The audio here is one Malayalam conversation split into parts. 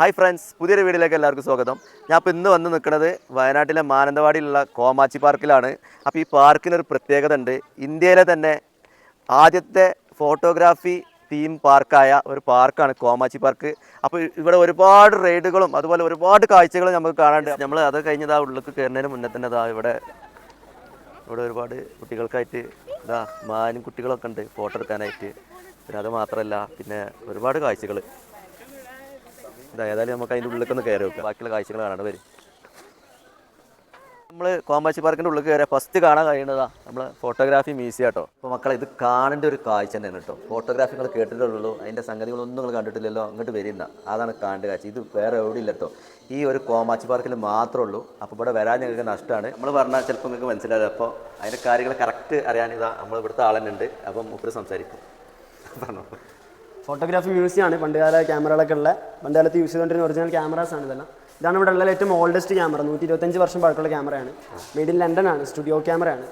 ഹായ് ഫ്രണ്ട്സ് പുതിയൊരു വീഡിയോയിലേക്ക് എല്ലാവർക്കും സ്വാഗതം. ഞാൻ ഇപ്പോൾ ഇന്ന് വന്ന് നിൽക്കുന്നത് വയനാട്ടിലെ മാനന്തവാടിയിലുള്ള കോമാച്ചി പാർക്കിലാണ്. അപ്പോൾ ഈ പാർക്കിനൊരു പ്രത്യേകത ഉണ്ട്. ഇന്ത്യയിലെ തന്നെ ആദ്യത്തെ ഫോട്ടോഗ്രാഫി തീം പാർക്കായ ഒരു പാർക്കാണ് കോമാച്ചി പാർക്ക്. അപ്പോൾ ഇവിടെ ഒരുപാട് റൈഡുകളും അതുപോലെ ഒരുപാട് കാഴ്ചകളും നമുക്ക് കാണാണ്ട് നമ്മൾ അത് കഴിഞ്ഞതാ ഉള്ളിലേക്ക് കയറുന്നതിന് മുന്നേ തന്നെ ഇതാ ഇവിടെ ഇവിടെ ഒരുപാട് കുട്ടികൾക്കായിട്ട് ഇതാ മാനും കുട്ടികളൊക്കെ ഉണ്ട് ഫോട്ടോ എടുക്കാനായിട്ട്. പിന്നെ അത് മാത്രമല്ല പിന്നെ ഒരുപാട് കാഴ്ചകൾ ഏതായാലും നമുക്ക് അതിന്റെ ഉള്ളിലേക്ക് ഒന്ന് കയറി വെക്കാം. ബാക്കിയുള്ള കാഴ്ചകൾ കാണാണ്ട് വരും. നമ്മൾ കോമ്പാച്ചി പാർക്കിന്റെ ഉള്ളിൽ കയറിയ ഫസ്റ്റ് കാണാൻ കഴിയുന്നതാ നമ്മൾ ഫോട്ടോഗ്രാഫി മ്യൂസിയം കേട്ടോ അപ്പോൾ മക്കളെ ഇത് കാണേണ്ട ഒരു കാഴ്ച തന്നെയാണ് കേട്ടോ ഫോട്ടോഗ്രാഫി നിങ്ങൾ കേട്ടിട്ടുള്ളൂ. അതിന്റെ സംഗതികളൊന്നും നിങ്ങൾ കണ്ടിട്ടില്ലല്ലോ. അങ്ങോട്ട് വരുന്ന അതാണ് കാണേണ്ട കാഴ്ച. ഇത് വേറെ എവിടെ ഇല്ല കേട്ടോ ഈ ഒരു കോമാച്ചി പാർക്കിൽ മാത്രമേ ഉള്ളൂ. അപ്പോൾ ഇവിടെ വരാൻ ഞങ്ങൾക്ക് നഷ്ടമാണ് നമ്മൾ പറഞ്ഞാൽ ചിലപ്പോൾ നിങ്ങൾക്ക് മനസ്സിലാവില്ല. അപ്പോൾ അതിന്റെ കാര്യങ്ങൾ കറക്റ്റ് അറിയാനിതാ നമ്മൾ ഇവിടുത്തെ ആളെന്നുണ്ട് അപ്പം മുപ്പര് സംസാരിക്കും. പറഞ്ഞോ ഫോട്ടോഗ്രാഫി മ്യൂസിയം ആണ് പണ്ടുകാല ക്യാമറകളൊക്കെ ഉള്ള പണ്ടുകാലത്ത് യൂസ് ചെയ്തുകൊണ്ടിരുന്ന ഒറിജിനൽ ക്യാമറാസ് ആണ് ഇതെല്ലാം. ഇതാണ് ഇവിടെ ഉള്ള ഏറ്റവും ഓൾഡസ്റ്റ് ക്യാമറ നൂറ്റി ഇരുപത്തഞ്ച് വർഷം പഴക്കമുള്ള ക്യാമറയാണ് മെയ്ഡ് ഇൻ ലണ്ടൻ ആണ്. സ്റ്റുഡിയോ ക്യാമറയാണ്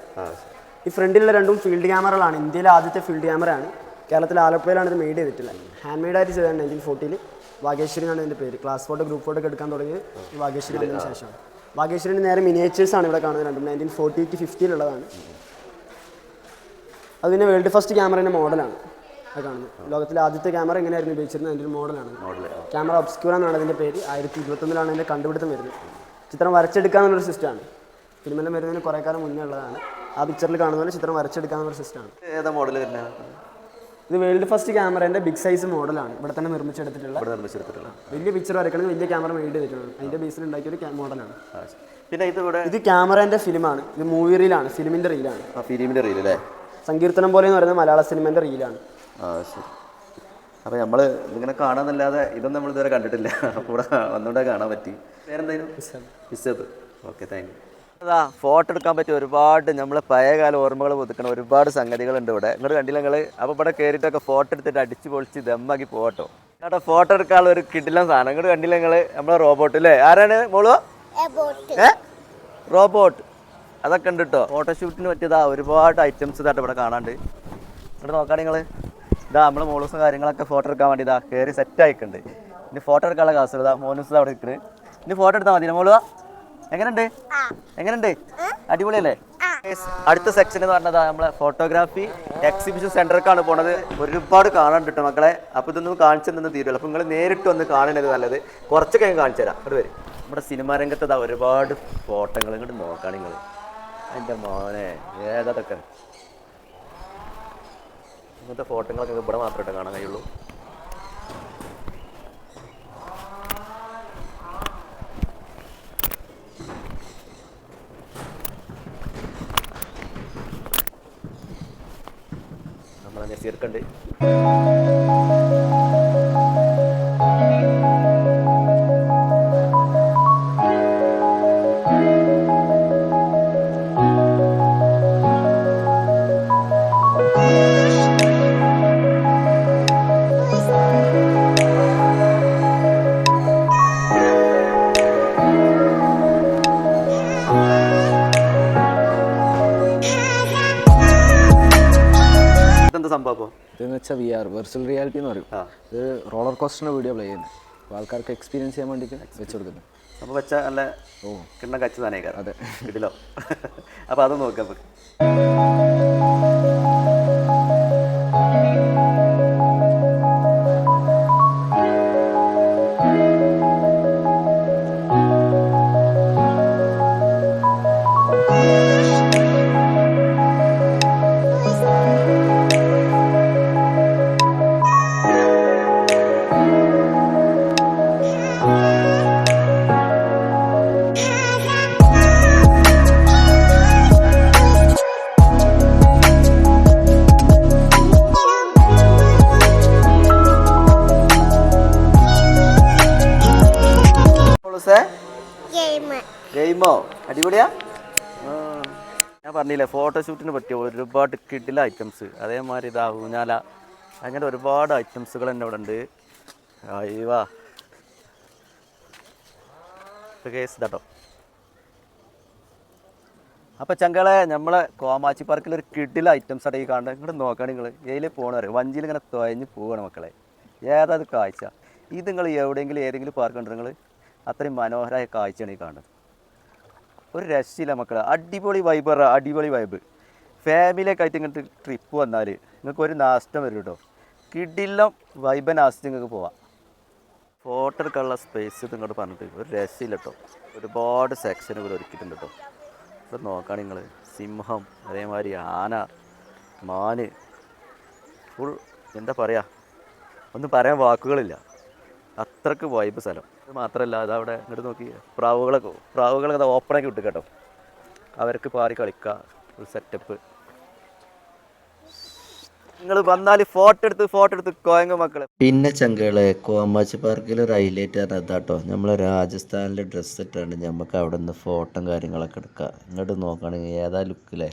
ഈ ഫ്രണ്ടിലുള്ള രണ്ടും ഫീൽഡ് ക്യാമറകളാണ് ഇന്ത്യയിലെ ആദ്യത്തെ ഫീൽഡ് ക്യാമറയാണ് കേരളത്തിൽ ആലപ്പുഴയിലാണ് ഇത് മെയ്ഡ് ചെയ്തിട്ടുള്ളത്. ഹാൻഡ് മെയ്ഡ് ആയിട്ട് ചെയ്തതാണ് നയന്റീൻ ഫോർട്ടിയിൽ വാഗേശ്വരി എന്നാണ് ഇതിന്റെ പേര്. ക്ലാസ് ഫോട്ടോ ഗ്രൂപ്പ് ഫോട്ടോ ഒക്കെ എടുക്കാൻ തുടങ്ങിയത് ഈ വാഗേശ്വരി വന്നതിന് ശേഷമാണ്. വാഗേശ്വരിന്റെ നേരെ മിനിയേച്ചേഴ്സ് ആണ് ഇവിടെ കാണുന്നത് രണ്ടും. നയന്റീൻ ഫോർട്ടി ടു ഫിഫ്റ്റിയിലുള്ളതാണ് അത് പിന്നെ വേൾഡ് ഫസ്റ്റ് ക്യാമറേന്റെ മോഡലാണ് കാണുന്നത്. ലോകത്തിലെ ആദ്യത്തെ ക്യാമറ എങ്ങനെയായിരുന്നു ഉപയോഗിച്ചിരുന്നത്? അതിന്റെ ഒരു മോഡലാണ്. ക്യാമറ ഒബ്സ്ക്യൂർ എന്നാണ് അതിന്റെ പേര്. ആയിരത്തി ഇരുപത്തൊന്നിലാണ് അതിന്റെ കണ്ടുപിടുത്തം വരുന്നത്. ചിത്രം വരച്ചെടുക്കുക എന്നുള്ളൊരു സിസ്റ്റമാണ്. ഫിലിമെല്ലാം വരുന്നതിന് കുറേ കാലം മുന്നേ ഉള്ളതാണ്. ആ പിക്ചറിൽ കാണുന്ന പോലെ ചിത്രം വരച്ചെടുക്കുക എന്നൊരു സിസ്റ്റമാണ്. ഏതാ മോഡൽ ഇത് വേൾഡ് ഫസ്റ്റ് ക്യാമറേന്റെ ബിഗ് സൈസ് മോഡലാണ്. ഇവിടെ തന്നെ നിർമ്മിച്ചെടുത്തിട്ടുള്ള. വലിയ പിക്ചർ വരയ്ക്കണമെങ്കിൽ വലിയ ക്യാമറ മെയ്ഡ് ചെയ്തിട്ടുള്ളത്. അതിന്റെ ബേസിൽ ഉണ്ടാക്കിയ ഒരു മോഡലാണ്. പിന്നെ ഇത് ഇവിടെ ഇത് ക്യാമറേന്റെ ഫിലിമാണ്. ഇത് മൂവി റീലാണ് ഫിലിമിന്റെ റീലാണ് ആ ഫിലിമിന്റെ റീൽ അല്ലേ? സങ്കീർത്തനം പോലെ എന്ന് പറയുന്നത് മലയാള സിനിമേന്റെ റീലാണ് ആ ശരി. അപ്പോൾ നമ്മൾ ഇങ്ങനെ കാണാന്നല്ലാതെ ഇതൊന്നും നമ്മൾ ഇതുവരെ കണ്ടിട്ടില്ല. അപ്പോൾ ഇവിടെ വന്നുകൊണ്ടേ കാണാൻ പറ്റി. പേരെന്തായാലും ഇസബ്. ഓക്കെ താങ്ക് യു അതാ ഫോട്ടോ എടുക്കാൻ പറ്റിയ ഒരുപാട് നമ്മളെ പഴയകാല ഓർമ്മകൾ പുതുക്കണ ഒരുപാട് സംഗതികളുണ്ട് ഇവിടെ. ഇങ്ങോട്ട് കണ്ടില്ല നിങ്ങൾ അപ്പോൾ ഇവിടെ കയറിയിട്ടൊക്കെ ഫോട്ടോ എടുത്തിട്ട് അടിച്ച് പൊളിച്ച് ദമ്മാക്കി പോട്ടോ കേട്ടോ. ഫോട്ടോ എടുക്കാനുള്ള ഒരു കിടിലം സാധനം. ഇങ്ങോട്ട് കണ്ടില്ല നിങ്ങൾ നമ്മളെ റോബോട്ട് അല്ലേ ആരാണ്? മോളോ? ഏ? റോബോട്ട്. അതൊക്കെ ഉണ്ട് കേട്ടോ. ഫോട്ടോഷൂട്ടിന് പറ്റിയതാ ഒരുപാട് ഐറ്റംസ് ഇതായിട്ട് ഇവിടെ കാണാണ്ട്. ഇവിടെ നോക്കാണ് നിങ്ങൾ ഇതാ നമ്മളെ മോളൂസും കാര്യങ്ങളൊക്കെ ഫോട്ടോ എടുക്കാൻ വേണ്ടി ഇതാ കയറി സെറ്റ് ആയിട്ടുണ്ട് ഇനി ഫോട്ടോ എടുക്കാനുള്ള കാസ് ഇതാ മോനൂസ് അവിടെ നിൽക്കുന്നത് ഇനി ഫോട്ടോ എടുത്താൽ മതി. മോളുവാ എങ്ങനെയുണ്ട്? എങ്ങനെയുണ്ട്? അടിപൊളിയല്ലേ? അടുത്ത സെക്ഷൻ എന്ന് പറഞ്ഞതാ നമ്മളെ ഫോട്ടോഗ്രാഫി എക്സിബിഷൻ സെന്ററിലേക്കാണ് പോണത്. ഒരുപാട് കേട്ടോ മക്കളെ. അപ്പൊ ഇതൊന്നും കാണിച്ചു തന്നെ തീരുമല്ലോ അപ്പോൾ നിങ്ങൾ നേരിട്ട് വന്ന് കാണണത് നല്ലത്. കുറച്ചൊക്കെ ഞാൻ കാണിച്ചു തരാം. അവിടെ വരും. നമ്മുടെ സിനിമാ രംഗത്ത് ഒരുപാട് ഫോട്ടോകൾ ഇങ്ങോട്ട് നോക്കാം നിങ്ങൾ എന്റെ മോനെ ഏതൊക്കെ ഇങ്ങനത്തെ ഫോട്ടോകളൊക്കെ ഇവിടെ മാത്രമേ കാണാൻ കഴിയുള്ളൂ. നമ്മളെ നസീർക്കുണ്ട് ഇതെന്ന് വെച്ചാൽ വി ആർ വെർച്വൽ റിയാലിറ്റി എന്ന് പറയും. ഇത് റോളർ കോസ്റ്ററിന്റെ വീഡിയോ പ്ലേ ചെയ്യുന്നത് അപ്പോൾ ആൾക്കാർക്ക് എക്സ്പീരിയൻസ് ചെയ്യാൻ വേണ്ടിയിട്ട് വെച്ച് കൊടുക്കുന്നത് അപ്പോൾ വെച്ച നല്ല ഓ. കിണ്ണം കച്ച് തന്നെ അതെ. ഇതിലോ അപ്പോൾ അത് നോക്കാം നമുക്ക്. ഗെയിമോ അടിപൊളിയാ? ഞാൻ പറഞ്ഞില്ലേ ഫോട്ടോഷൂട്ടിന് പറ്റിയ ഒരുപാട് കിഡിലെ ഐറ്റംസ് അതേമാതിരി ഇതാ ഊഞ്ഞാല. അങ്ങനെ ഒരുപാട് ഐറ്റംസുകൾ തന്നെ ഇവിടെ ഉണ്ട് അയ്യവാ കേസ് ഇതാട്ടോ അപ്പോൾ ചങ്കളെ നമ്മളെ കോമാച്ചി പാർക്കിൽ ഒരു കിഡില ഐറ്റംസ് ആണ് ഈ കാണുന്നത് ഇങ്ങോട്ട് നോക്കണം നിങ്ങൾ ഏതിൽ പോകണവർ വഞ്ചിയിൽ ഇങ്ങനെ തുഴഞ്ഞ് പോവണം മക്കളെ. ഏതാ കാഴ്ച? ഇത് നിങ്ങൾ എവിടെയെങ്കിലും ഏതെങ്കിലും പാർക്ക് കണ്ടു നിങ്ങൾ അത്രയും മനോഹരമായ കാഴ്ചയാണ് ഈ കാണുന്നത്. ഒരു രക്ഷയില്ല മക്കളെ. അടിപൊളി വൈബ് പറ അടിപൊളി വൈബ് ഫാമിലിയൊക്കെ ആയിട്ട് ഇങ്ങോട്ട് ട്രിപ്പ് വന്നാൽ നിങ്ങൾക്ക് ഒരു നാശം വരും കേട്ടോ കിടിലം വൈബൻ ആസ്തി നിങ്ങൾക്ക് പോവാം. ഫോട്ടോ എടുക്കാനുള്ള സ്പേസ് നിങ്ങോട്ട് പറഞ്ഞിട്ട് ഒരു രസമില്ല കേട്ടോ ഒരുപാട് സെക്ഷനുകൾ ഒരുക്കിയിട്ടുണ്ട് കേട്ടോ ഇവിടെ നോക്കുകയാണെങ്കിൽ നിങ്ങൾ സിംഹം അതേമാതിരി ആന മാന്. ഫുൾ എന്താ പറയുക ഒന്നും പറയാൻ വാക്കുകളില്ല. അത്രയ്ക്ക് വൈബ് സ്ഥലം. ഇത് മാത്രമല്ല അതവിടെ ഇങ്ങോട്ട് നോക്കി. പ്രാവുകളൊക്കെ പ്രാവുകളൊക്കെ ഓപ്പണാക്കി വിട്ടു കേട്ടോ. അവർക്ക് പാറി കളിക്കുക ഒരു സെറ്റപ്പ് നിങ്ങൾ വന്നാൽ ഫോട്ടോ എടുത്ത് ഫോട്ടോ എടുത്ത് കോയങ്ങ മക്കളെ. പിന്നെ ചങ്കകളെ കോമാച്ചി പാർക്കിൽ ഒരു ഹൈലൈറ്റ് പറഞ്ഞാൽ അതാട്ടോ നമ്മൾ രാജസ്ഥാനിലെ ഡ്രസ്സ് ഇട്ടാണ്ട് നമുക്ക് അവിടെ നിന്ന് ഫോട്ടോ കാര്യങ്ങളൊക്കെ എടുക്കാം. ഇങ്ങോട്ട് നോക്കുകയാണെങ്കിൽ ഏതാ ലുക്കില്ലേ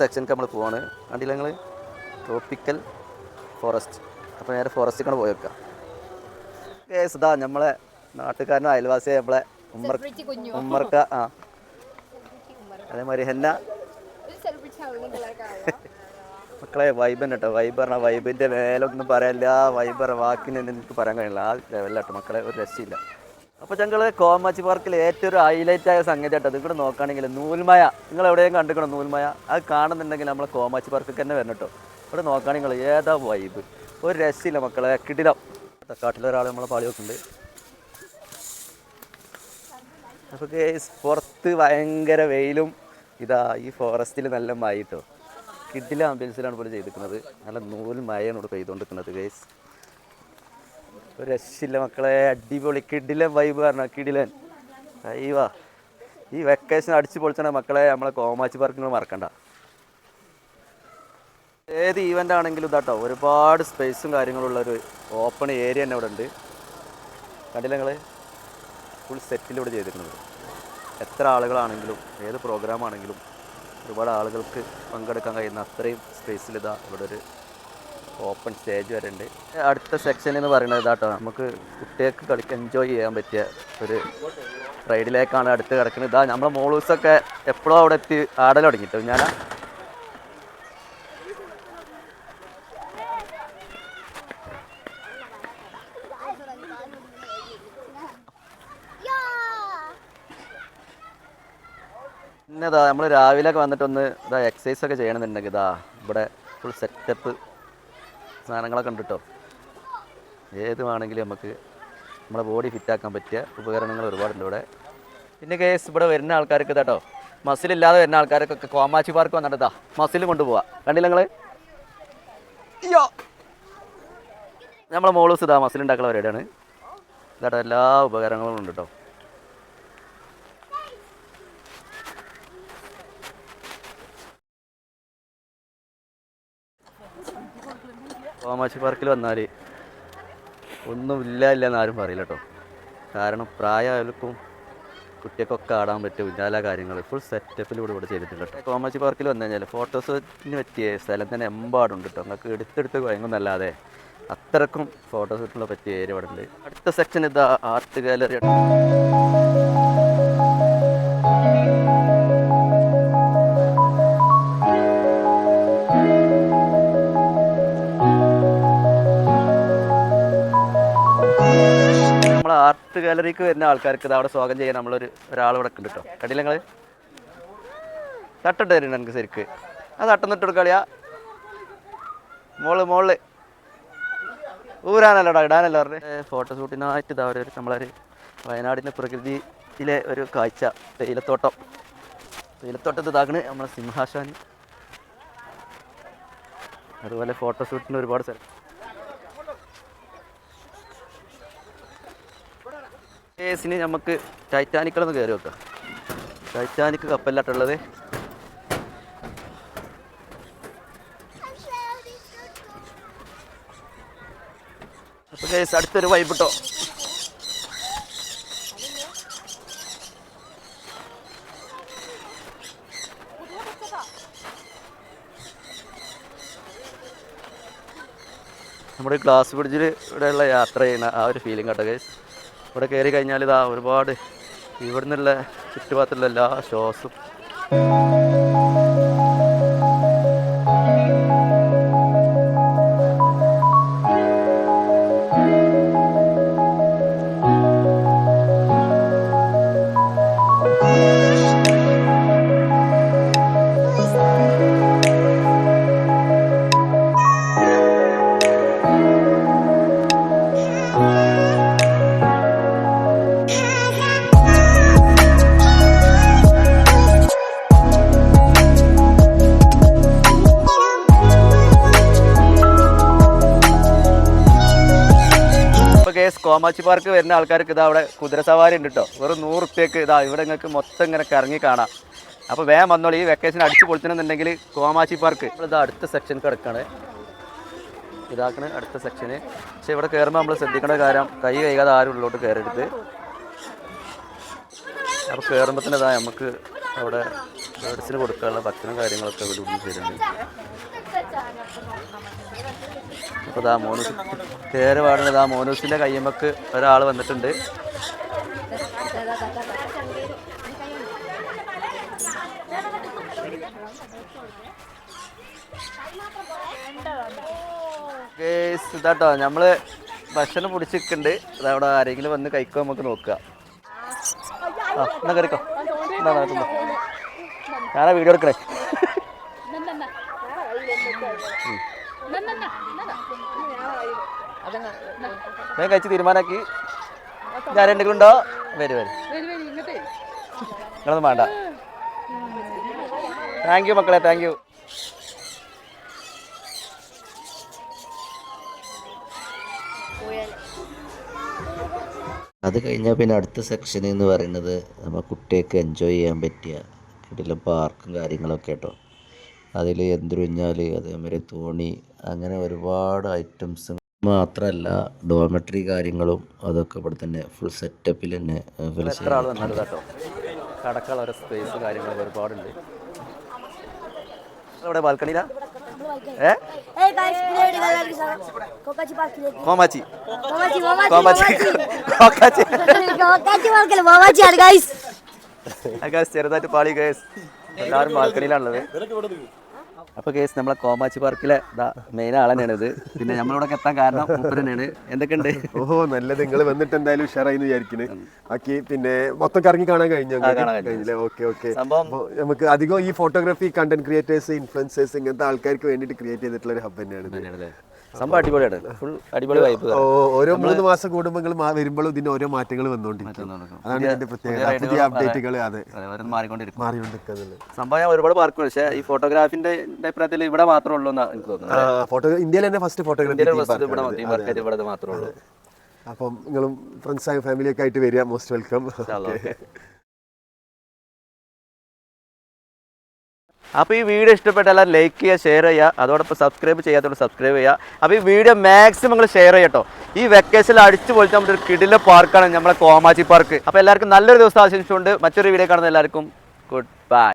സെക്ഷനിക്ക് നമ്മൾ പോവാണ്. കണ്ടില്ല നിങ്ങൾ ട്രോപ്പിക്കൽ ഫോറസ്റ്റ് അപ്പോൾ നേരെ ഫോറസ്റ്റിക്കാണ് പോയി വെക്കാം. കേസ് ഇതാ നമ്മളെ നാട്ടുകാരനും അയൽവാസിയെ നമ്മളെ ഉമ്മർ ഉമ്മർക്ക ആ. അതേമാതിരി ഹെന്ന. മക്കളെ വൈബ് തന്നെ കേട്ടോ വൈബ് പറഞ്ഞാൽ വൈബിന്റെ മേലൊന്നും പറയാനില്ല വൈബ് പറഞ്ഞ വാക്കിന് എനിക്ക് പറയാൻ കഴിയില്ല. ആ ലെവലിലാട്ടോ മക്കളെ. ഒരു രക്ഷയില്ല. അപ്പോൾ ഞങ്ങൾ കോമാച്ചി പാർക്കിൽ ഏറ്റവും ഹൈലൈറ്റ് ആയ സംഗതി കേട്ടോ നിങ്ങൾ നോക്കുകയാണെങ്കിൽ നൂൽമയ. നിങ്ങൾ എവിടെയും കണ്ടിക്കണം നൂൽമയ? അത് കാണുന്നുണ്ടെങ്കിൽ നമ്മളെ കോമാച്ചി പാർക്കിൽ തന്നെ വരണം കേട്ടോ. ഇവിടെ നോക്കുകയാണെങ്കിൽ ഏതാ വൈബ് ഒരു രസമില്ല മക്കളെ. കിടിലം. കാട്ടിലൊരാൾ നമ്മളെ പാളി വെക്കുന്നുണ്ട്. അപ്പോൾ പുറത്ത് ഭയങ്കര വെയിലും ഇതാ ഈ ഫോറസ്റ്റിൽ നല്ല മായിട്ടോ കേട്ടോ കിഡിലെ ഇവിടെ ചെയ്തിരിക്കുന്നത്. നല്ല നൂൽ മഴയാണ് ഇവിടെ പെയ്തുകൊണ്ടിരിക്കുന്നത് കേസ് ഒരു മക്കളെ. അടിപൊളി. കിടിലൻ വൈബ് പറഞ്ഞ കിടിലൻ. അയ്യവാ ഈ വെക്കേഷൻ അടിച്ചു പൊളിച്ചാണ് മക്കളെ നമ്മളെ കോമാച്ചി പാർക്കിന് മറക്കണ്ട. ഏത് ഈവന്റ് ആണെങ്കിലും ഇതാട്ടോ ഒരുപാട് സ്പേസും കാര്യങ്ങളുള്ള ഒരു ഓപ്പൺ ഏരിയ തന്നെ ഇവിടെ ഉണ്ട് കണ്ടില്ല നിങ്ങൾ ഫുൾ സെറ്റിലൂടെ ചെയ്തിരിക്കുന്നത്. എത്ര ആളുകളാണെങ്കിലും ഏത് പ്രോഗ്രാം ആണെങ്കിലും ഒരുപാട് ആളുകൾക്ക് പങ്കെടുക്കാൻ കഴിയുന്ന അത്രയും സ്പേസിലിതാ ഇവിടെ ഒരു ഓപ്പൺ സ്റ്റേജ് വരെ ഉണ്ട്. അടുത്ത സെക്ഷൻ എന്ന് പറയുന്നത് ഇതാട്ടോ. നമുക്ക് കുട്ടികൾക്ക് കളിക്കാൻ എൻജോയ് ചെയ്യാൻ പറ്റിയ ഒരു റൈഡിലേക്കാണ് അടുത്ത് കിടക്കുന്നത്. ഇതാ നമ്മളെ മോളൂസൊക്കെ എപ്പോഴും അവിടെ എത്തി ആടൽ തുടങ്ങിട്ടോ. ഞാൻ പിന്നെ ഇതാ നമ്മൾ രാവിലെയൊക്കെ വന്നിട്ടൊന്ന് ഇതാ എക്സസൈസ് ഒക്കെ ചെയ്യണമെന്നുണ്ടെങ്കിൽ ഇതാ ഇവിടെ ഫുൾ സെറ്റപ്പ് സാധനങ്ങളൊക്കെ ഉണ്ട് കേട്ടോ ഏത് വേണമെങ്കിലും നമുക്ക് നമ്മുടെ ബോഡി ഫിറ്റാക്കാൻ പറ്റിയ ഉപകരണങ്ങൾ ഒരുപാടുണ്ട് ഇവിടെ. പിന്നെ കേസ് ഇവിടെ വരുന്ന ആൾക്കാർക്ക് കേട്ടോ മസിലില്ലാതെ വരുന്ന ആൾക്കാർക്കൊക്കെ കോമാച്ചി പാർക്ക് വന്നിട്ടാ മസിൽ കൊണ്ടുപോവാ. കണ്ടില്ല നിങ്ങൾ അയ്യോ! നമ്മളെ മോളൂസ് ഇതാ മസിൽ ഉണ്ടാക്കുന്ന പരിപാടിയാണ്. ഇതാട്ടോ എല്ലാ ഉപകരണങ്ങളും ഉണ്ട് കേട്ടോ കോമാച്ചി പാർക്കിൽ വന്നാൽ ഒന്നും ഇല്ല ഇല്ല എന്ന് ആരും പറയില്ല കേട്ടോ കാരണം പ്രായമായാലും കുട്ടികൾക്കൊക്കെ ആടാൻ പറ്റും ഉജാല കാര്യങ്ങൾ ഫുൾ സെറ്റപ്പിലൂടെ ഇവിടെ ചെയ്തിട്ടുണ്ട് കേട്ടോ കോമാച്ചി പാർക്കിൽ വന്നു കഴിഞ്ഞാൽ ഫോട്ടോസിന് പറ്റിയ സ്ഥലം തന്നെ എമ്പാടുണ്ട് കേട്ടോ നിങ്ങൾക്ക് എടുത്തെടുത്ത് കുഴങ്ങുന്നല്ലാതെ അത്രക്കും ഫോട്ടോസിനുള്ള പറ്റിയ ഏരിയ ഇവിടെ ഉണ്ട്. അടുത്ത സെക്ഷൻ ഇതാ ആർട്ട് ഗാലറി ആർട്ട് ഗാലറിക്ക് വരുന്ന ആൾക്കാർക്ക് അവിടെ സ്വാഗതം ചെയ്യാൻ നമ്മളൊരു ഒരാൾ ഇവിടെ ഉണ്ട് കേട്ടോ കണ്ടില്ല നിങ്ങൾ തട്ടിട്ട് തരുന്നുണ്ട് എനിക്ക് ശരിക്ക്. ആ തട്ടം തൊട്ട് കളിയാ മോൾ മോൾ. ഊരാനല്ലടാ ഇടാനല്ല പറഞ്ഞത് ഫോട്ടോഷൂട്ടിനായിട്ട് ഇതാ ഒരു നമ്മളൊരു വയനാടിന്റെ പ്രകൃതിയിലെ ഒരു കാഴ്ച. തേയിലത്തോട്ടം. തേയിലത്തോട്ടത്ത് ഇതാക്കണ് നമ്മളെ സിംഹാശാനി അതുപോലെ ഫോട്ടോഷൂട്ടിന് ഒരുപാട് സ്ഥലം. കേസിന് നമുക്ക് ടൈറ്റാനിക്കിലൊന്ന് കയറി വെക്കാം ടൈറ്റാനിക് കപ്പലിലാട്ടുള്ളത്. അപ്പോൾ കേസ് അടുത്തൊരു വൈബിട്ടോ നമ്മുടെ ഗ്ലാസ് ബ്രിഡ്ജിൽ ഇവിടെയുള്ള യാത്ര ചെയ്യുന്ന ആ ഒരു ഫീലിംഗ് കേട്ടോ ഗൈസ് ഇവിടെ കയറി കഴിഞ്ഞാൽ ഇതാ ഒരുപാട് ഇവിടെ നിന്നുള്ള എല്ലാ ഷോസും കോമാച്ചി പാർക്ക് വരുന്ന ആൾക്കാർക്ക് ഇതാ അവിടെ കുതിരസവാരി ഉണ്ട് കേട്ടോ വെറും നൂറ് റുപ്യക്ക് ഇതാ ഇവിടെ നിങ്ങൾക്ക് മൊത്തം ഇങ്ങനെ കറങ്ങി കാണാം. അപ്പോൾ വേഗം വന്നോളൂ ഈ വെക്കേഷൻ അടിച്ച് പൊളിച്ചണമെന്നുണ്ടെങ്കിൽ കോമാച്ചി പാർക്ക്. ഇതാ അടുത്ത സെക്ഷൻ കിടക്കാണ്. ഇതാക്കണ അടുത്ത സെക്ഷന് പക്ഷെ ഇവിടെ കയറുമ്പോൾ നമ്മൾ ശ്രദ്ധിക്കേണ്ട കാര്യം കൈ കൈകാതെ ആരും ഉള്ളിലോട്ട് കയറരുത് അപ്പോൾ കയറുമ്പോൾ തന്നെ ഇതാ നമുക്ക് അവിടെ ബേഡ്സിന് കൊടുക്കാനുള്ള ഭക്ഷണം കാര്യങ്ങളൊക്കെ ഇവിടെ ഉള്ളിൽ അപ്പോൾ ഇതാ മോനൂസ് കയറി പാടുന്നത് ആ മോനൂസിന്റെ കയ്യമ്മക്ക് ഒരാൾ വന്നിട്ടുണ്ട്. ഇതാട്ടോ നമ്മൾ ഭക്ഷണം പിടിച്ചിട്ടുണ്ട് അതവിടെ ആരെങ്കിലും വന്ന് കഴിക്കോ നമുക്ക് നോക്കുക. ആ എന്നാ കറിക്കോ. എന്താ നടക്കുന്നു ഞാനാ വീഡിയോ എടുക്കണേ. ഞാൻ കഴിച്ച് തീരുമാനാക്കി ഞാൻ എന്തെങ്കിലും ഉണ്ടോ? വരും വരും. നിങ്ങളൊന്നും വേണ്ട. താങ്ക് യു മക്കളെ താങ്ക് യു അത് കഴിഞ്ഞാൽ പിന്നെ അടുത്ത സെക്ഷൻ എന്ന് പറയുന്നത് നമ്മൾ കുട്ടികൾക്ക് എൻജോയ് ചെയ്യാൻ പറ്റിയ കിടില പാർക്കും കാര്യങ്ങളൊക്കെ കേട്ടോ. അതിൽ എന്തുരുഞ്ഞാൽ അതേമാതിരി തോണി അങ്ങനെ ഒരുപാട് ഐറ്റംസ് മാത്രമല്ല ഡോമെട്രി കാര്യങ്ങളും അതൊക്കെ ഇവിടെ തന്നെ ഫുൾ സെറ്റപ്പിൽ തന്നെ എത്ര ആൾ വന്നാലും കേട്ടോ? സ്പേസ് കാര്യങ്ങളൊക്കെ ഒരുപാടുണ്ട്. ഇവിടെ ബാൽക്കണിയിലാ? ഏ. കോമാച്ചി. കോമാച്ചി. ചെറുതായിട്ട് പാളി ഗൈസ് എല്ലാവരും ബാൽക്കണിയിലാണുള്ളത്. അപ്പൊ കേസ് നമ്മളെ കോമാച്ചി പാർക്കിലെ മെയിൻ ആൾ ഇത്. പിന്നെ നമ്മളിവിടെ എത്താൻ കാരണം മൂപ്പര് തന്നെയാണ് എന്തൊക്കെയുണ്ട്? ഓഹോ നല്ലത്. നിങ്ങൾ വന്നിട്ട് എന്തായാലും ഉഷാറായി വിചാരിക്കുന്നത് വിചാരിക്കുന്നു ബാക്കി പിന്നെ മൊത്തം കറങ്ങി കാണാൻ കഴിഞ്ഞു. കഴിഞ്ഞില്ലേ? Okay okay. നമുക്ക് അധികം ഈ ഫോട്ടോഗ്രാഫി കണ്ടന്റ് ക്രിയേറ്റേഴ്സ് ഇൻഫ്ലുവൻസേഴ്സ് ഇങ്ങനത്തെ ആൾക്കാർക്ക് വേണ്ടിയിട്ട് ക്രിയേറ്റ് ചെയ്തിട്ടുള്ള ഒരു ഹബ് തന്നെയാണ് സംഭവം അടിപൊളിയാണ്. ഫുൾ അടിപൊളി വൈബ് ഓരോ മൂന്ന് മാസം കൂടുമ്പോൾ വരുമ്പോഴും ഇതിന്റെ ഓരോ മാറ്റങ്ങൾ വന്നുകൊണ്ടിരിക്കും അതാണ് ഇതിന്റെ പ്രത്യേകത. പുതിയ അപ്ഡേറ്റുകൾ അതെ. മാറിക്കൊണ്ടിരിക്കും. മാറിക്കൊണ്ടിരിക്കുന്നത് സംഭവം ഞാൻ ഒരുപാട് പാർക്ക് പക്ഷെ ഈ ഫോട്ടോഗ്രാഫിന്റെ അഭിപ്രായത്തിൽ ഇവിടെ മാത്രമേ ഉള്ളൂ എന്നാണ് എനിക്ക് തോന്നുന്നത് ഫോട്ടോ ഇന്ത്യയിൽ തന്നെ ഫസ്റ്റ് ഫോട്ടോഗ്രാഫി ഇവിടെ മാത്രമേ ഉള്ളൂ. അപ്പം നിങ്ങളും ഫ്രണ്ട്സ് ഫാമിലിയൊക്കെ ആയിട്ട് വരിക. മോസ്റ്റ് വെൽക്കം അപ്പോൾ ഈ വീഡിയോ ഇഷ്ടപ്പെട്ട എല്ലാവരും ലൈക്ക് ചെയ്യുക ഷെയർ ചെയ്യുക. അതോടൊപ്പം സബ്സ്ക്രൈബ് ചെയ്യാത്തവർ സബ്സ്ക്രൈബ് ചെയ്യുക. അപ്പോൾ ഈ വീഡിയോ മാക്സിമം നിങ്ങൾ ഷെയർ ചെയ്യട്ടോ ഈ വെക്കേഷനിൽ അടിച്ചു പൊളിച്ച നമ്മുടെ ഒരു കിടില പാർക്കാണ് നമ്മുടെ കോമാച്ചി പാർക്ക് അപ്പോൾ എല്ലാവർക്കും നല്ലൊരു ദിവസം ആശംസിച്ചുകൊണ്ട് മറ്റൊരു വീഡിയോ കാണുന്ന എല്ലാവർക്കും ഗുഡ് ബൈ